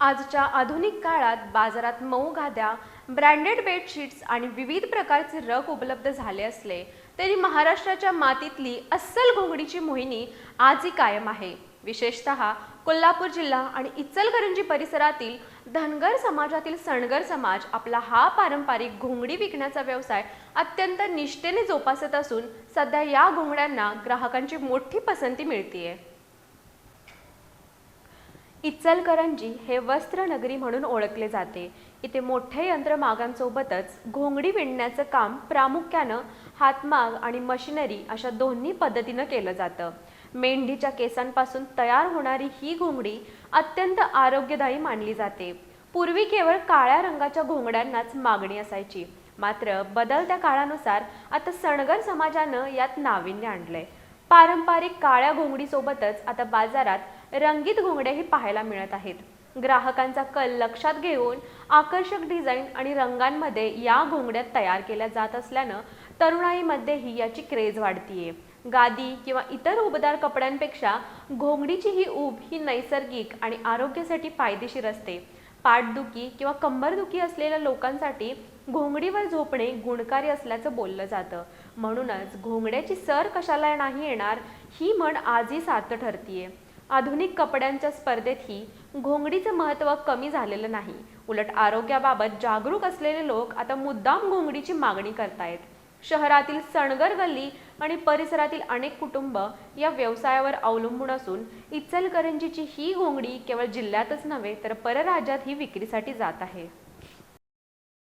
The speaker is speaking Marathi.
आजच्या आधुनिक काळात बाजारात मऊ गाद्या ब्रँडेड बेडशीट्स आणि विविध प्रकारचे रग उपलब्ध झाले असले तरी महाराष्ट्राच्या मातीतली अस्सल घोंगडीची मोहिनी आजही कायम आहे. विशेषतः कोल्हापूर जिल्हा आणि इचलकरंजी परिसरातील धनगर समाजातील सणगर समाज आपला हा पारंपरिक घोंगडी विकण्याचा व्यवसाय अत्यंत निष्ठेने जोपासत असून सध्या या घोंगड्यांना ग्राहकांची मोठी पसंती मिळतीये. इचलकरंजी हे वस्त्रनगरी म्हणून ओळखले जाते. इथे मोठ्या यंत्रमागांसोबतच घोंगडी विणण्याचं काम प्रामुख्यानं हातमाग आणि मशिनरी अशा दोन्ही पद्धतीनं केलं जातं. मेंढीच्या केसांपासून तयार होणारी ही घोंगडी अत्यंत आरोग्यदायी मानली जाते. पूर्वी केवळ काळ्या रंगाच्या घोंगड्यांनाच मागणी असायची. मात्र बदलत्या काळानुसार आता सणगर समाजानं यात नाविन्य आणलंय. पारंपरिक काळ्या घोंगडीसोबतच आता बाजारात रंगीत घोंगड्याही पाहायला मिळत आहेत. ग्राहकांचा कल लक्षात घेऊन आकर्षक डिझाईन आणि रंगांमध्ये या घोंगड्या तयार केल्या जात असल्यानं तरुणाईमध्येही याची क्रेज वाढतीये. गादी किंवा इतर उबदार कपड्यांपेक्षा घोंगडीची ही ऊब ही नैसर्गिक आणि आरोग्यासाठी फायदेशीर असते. पाठदुखी किंवा कंबरदुखी असलेल्या लोकांसाठी घोंगडीवर झोपणे गुणकारी असल्याचं बोललं जातं. म्हणूनच घोंगड्याची सर कशाला नाही येणार ही म्हण आजही सार्थ ठरतीये. आधुनिक कपड्यांच्या स्पर्धेतही घोंगडीचं महत्त्व कमी झालेलं नाही. उलट आरोग्याबाबत जागरूक असलेले लोक आता मुद्दाम घोंगडीची मागणी करतायत. शहरातील सणगर गल्ली आणि परिसरातील अनेक कुटुंब या व्यवसायावर अवलंबून असून इचलकरंजीची ही घोंगडी केवळ जिल्ह्यातच नव्हे तर परराज्यात ही विक्रीसाठी जात आहे.